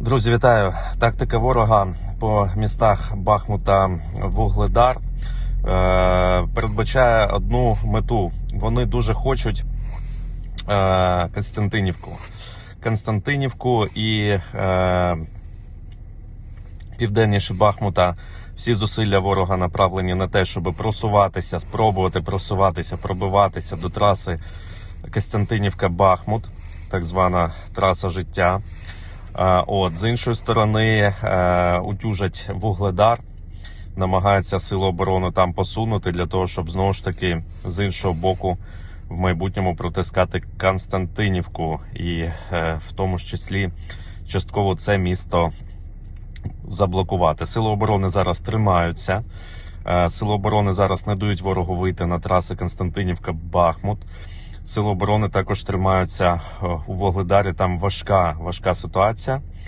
Друзі, вітаю! Тактика ворога по містах Бахмут та Вугледар е, передбачає одну мету. Вони дуже хочуть е, Константинівку. Константинівку і е, південніше Бахмута. Всі зусилля ворога направлені на те, щоб просуватися, спробувати просуватися, пробиватися до траси Костянтинівка-Бахмут, так звана траса життя. От з іншої сторони е, утюжать вугледар, намагаються сили оборони там посунути для того, щоб знову ж таки з іншого боку в майбутньому протискати Константинівку, і е, в тому ж числі частково це місто заблокувати. Сили оборони зараз тримаються. Е, Сили оборони зараз не дають ворогу вийти на траси Константинівка-Бахмут. Сили оборони також тримаються е, у Вогледарі. Там важка, важка ситуація.